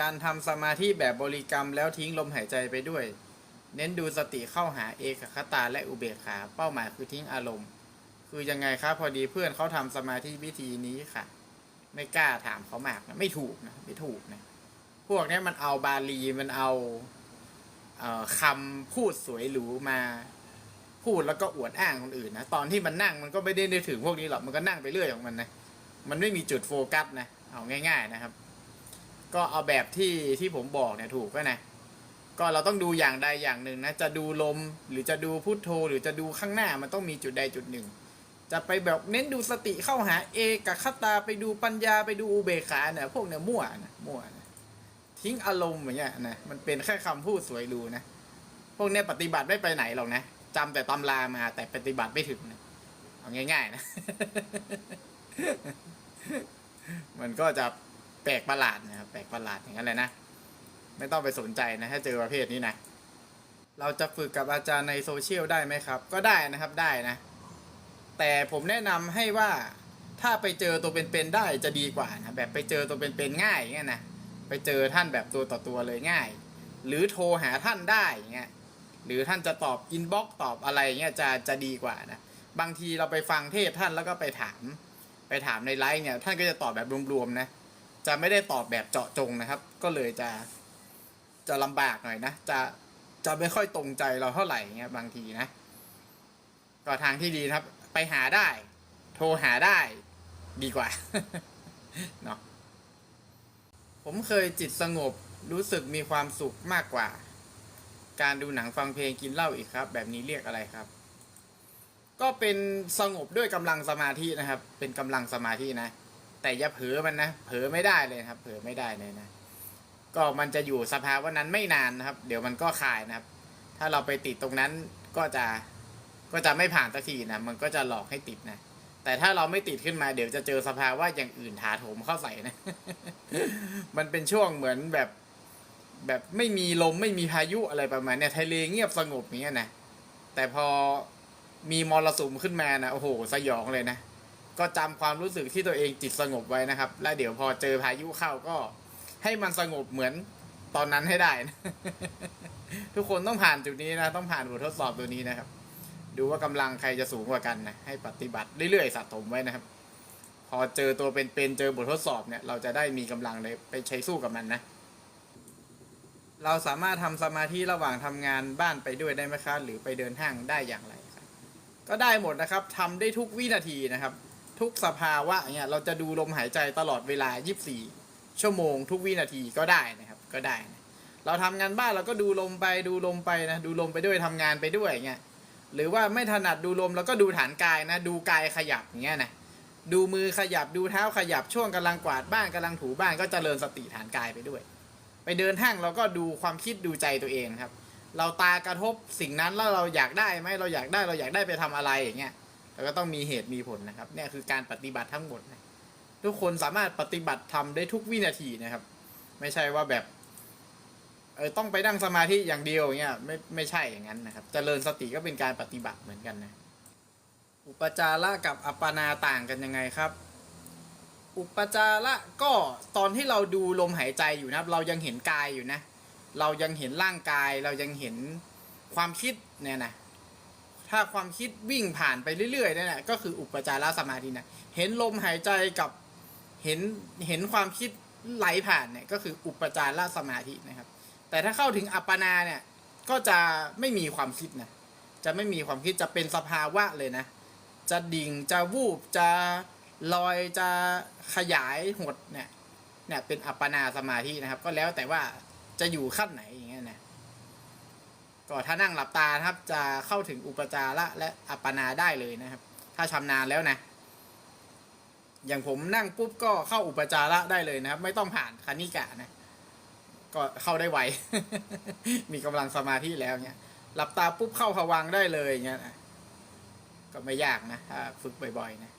การทำสมาธิแบบบริกรรมแล้วทิ้งลมหายใจไปด้วย เน้นดูสติเข้าหาเอกคตาและอุเบกขา เป้าหมายคือทิ้งอารมณ์ คือยังไงครับพอดีเพื่อนเขาทำสมาธิวิธีนี้ค่ะ ไม่กล้าถามเขามากนะไม่ถูกนะไม่ถูกนะพวกนี้มันเอาบาลีมันเอาเออคำพูดสวยหรูมาพูดแล้วก็อวดอ้างคนอื่นนะตอนที่มันนั่งมันก็ไม่ได้นึกถึงพวกนี้หรอกมันก็นั่งไปเรื่อยของมันนะมันไม่มีจุดโฟกัสนะเอาง่าย ๆ นะครับ ก็เอาแบบที่ที่ผมบอกเนี่ยถูกก็นะก็เราต้องดูอย่างใดอย่างหนึ่งนะ จะดูลมหรือจะดูพุทโธ หรือจะดูข้างหน้ามันต้องมีจุดใดจุดหนึ่ง จะไปแบบเน้นดูสติเข้าหาเอกคตาไปดูปัญญาไปดูอุเบกขาเนี่ยพวกเนี่ยมั่วนะมั่วนะทิ้งอารมณ์อย่างเงี้ยนะมันเป็นแค่คำพูดสวยหรูนะ พวกเนี้ยปฏิบัติไม่ไปไหนหรอกนะจำแต่ตำรามาแต่ปฏิบัติไม่ถึงนะเอาง่าย ๆ นะ มันก็จะ แปลกประหลาดนะครับแปลกประหลาดอย่างนั้นเลยนะ ไม่ต้องไปสนใจนะถ้าเจอประเภทนี้นะเราจะฝึกกับอาจารย์ในโซเชียลได้ไหมครับ ก็ได้นะครับได้นะ แต่ผมแนะนำให้ว่าถ้าไปเจอตัวเป็นๆได้จะดีกว่านะแบบไปเจอตัวเป็นๆง่ายอย่างเงี้ยนะไปเจอท่านแบบตัวต่อตัวเลยง่าย หรือโทรหาท่านได้อย่างเงี้ยหรือท่านจะตอบอินบ็อกตอบอะไรเงี้ยจะจะดีกว่านะบางทีเราไปฟังเทศท่านแล้วก็ไปถาม ไปถามในไลฟ์เนี่ยท่านก็จะตอบแบบรวมๆนะ จะไม่ได้ตอบแบบเจาะจงนะครับ ก็เลยจะจะลำบากหน่อยนะ จะจะไม่ค่อยตรงใจเราเท่าไหร่เงี้ยบางทีนะ ก็ทางที่ดีครับ ไปหาได้ โทรหาได้ดีกว่าเนาะผมเคยจิตสงบรู้สึกมีความสุขมากกว่า การดูหนังฟังเพลงกินเหล้าอีกครับ แบบนี้เรียกอะไรครับ ก็เป็นสงบด้วยกำลังสมาธินะครับ เป็นกำลังสมาธินะ แต่อย่าเผลอมันนะเผลอไม่ได้เลยครับ เผลอไม่ได้เลยนะ ก็มันจะอยู่สภาวะนั้นไม่นานนะครับ เดี๋ยวมันก็คลายนะครับ ถ้าเราไปติดตรงนั้นก็จะก็จะไม่ผ่านสักทีนะมันก็จะหลอกให้ติดนะแต่ถ้าเราไม่ติดขึ้นมาเดี๋ยวจะเจอสภาวะอย่างอื่นถาโถมเข้าใส่นะ มันเป็นช่วงเหมือนแบบแบบไม่มีลมไม่มีพายุอะไรประมาณเนี้ยทะเลเงียบสงบอย่างเงี้ยนะแต่พอมีมรสุมขึ้นมานะโอ้โหสยองเลยนะ ก็จำความรู้สึกที่ตัวเองจิตสงบไว้นะครับ แล้วเดี๋ยวพอเจอพายุเข้าก็ ให้มันสงบเหมือนตอนนั้นให้ได้นะทุกคนต้องผ่านจุดนี้นะต้องผ่านบททดสอบตัวนี้นะครับ ดูว่ากำลังใครจะสูงกว่ากันนะให้ปฏิบัติเรื่อยๆสะสมไว้นะครับ พอเจอตัวเป็นๆเจอบททดสอบเนี่ย เราจะได้มีกำลังเลยไปใช้สู้กับมันนะเราสามารถทำสมาธิระหว่างทำงานบ้านไปด้วยได้ไหมครับหรือไปเดินห้างได้อย่างไรครับก็ได้หมดนะครับทำได้ทุกวินาทีนะครับ ทุกสภาวะเนี่ยเราจะดูลมหายใจตลอดเวลา 24 ชั่วโมง ทุกวินาทีก็ได้นะครับก็ได้นะเราทำงานบ้านเราก็ดูลมไปดูลมไปนะดูลมไปด้วยทำงานไปด้วยอย่างเงี้ยหรือว่าไม่ถนัดดูลมเราก็ดูฐานกายนะ ดูกายขยับอย่างเงี้ยนะดูมือขยับดูเท้าขยับช่วงกำลังกวาดบ้านกำลังถูบ้านก็เจริญสติฐานกายไปด้วย ไปเดินห้างเราก็ดูความคิดดูใจตัวเองครับ เราตากระทบสิ่งนั้นแล้วเราอยากได้ไหมเราอยากได้เราอยากได้ไปทำอะไรอย่างเงี้ย เราก็ต้องมีเหตุมีผลนะครับ เนี่ยคือการปฏิบัติทั้งหมดนะทุกคนสามารถปฏิบัติทำได้ทุกวินาทีนะครับ ไม่ใช่ว่าแบบเออต้องไปนั่งสมาธิอย่างเดียวเงี้ยไม่ไม่ใช่อย่างนั้นนะครับเจริญสติก็เป็นการปฏิบัติเหมือนกันนะอุปจาระกับอัปปนาต่างกันยังไงครับ อุปจาระก็ตอนที่เราดูลมหายใจอยู่นะครับ เรายังเห็นกายอยู่นะ เรายังเห็นร่างกาย เรายังเห็นความคิดเนี่ยนะ ถ้าความคิดวิ่งผ่านไปเรื่อยๆนั่นแหละก็คืออุปจารสมาธินะเห็นลมหายใจกับเห็นเห็นความคิดไหลผ่านเนี่ยก็คืออุปจารสมาธินะครับ แต่ถ้าเข้าถึงอัปปนาเนี่ยก็จะไม่มีความคิดนะจะไม่มีความคิดจะเป็นสภาวะเลยนะ จะดิ่งจะวูบจะลอยจะขยายหดเนี่ยเนี่ยเป็นอัปปนาสมาธินะครับ ก็แล้วแต่ว่าจะอยู่ขั้นไหนอย่างเงี้ย ก็ถ้านั่งหลับตาครับจะเข้าถึงอุปจาระและอัปปนาได้เลยนะครับ ถ้าชำนาญแล้วนะ อย่างผมนั่งปุ๊บก็เข้าอุปจาระได้เลยนะครับ ไม่ต้องผ่านคณิกะนะ ก็เข้าได้ไว มีกำลังสมาธิแล้วเนี่ยหลับตาปุ๊บเข้าผวังได้เลยเงี้ยนะก็ไม่ยากนะถ้าฝึกบ่อยๆนะ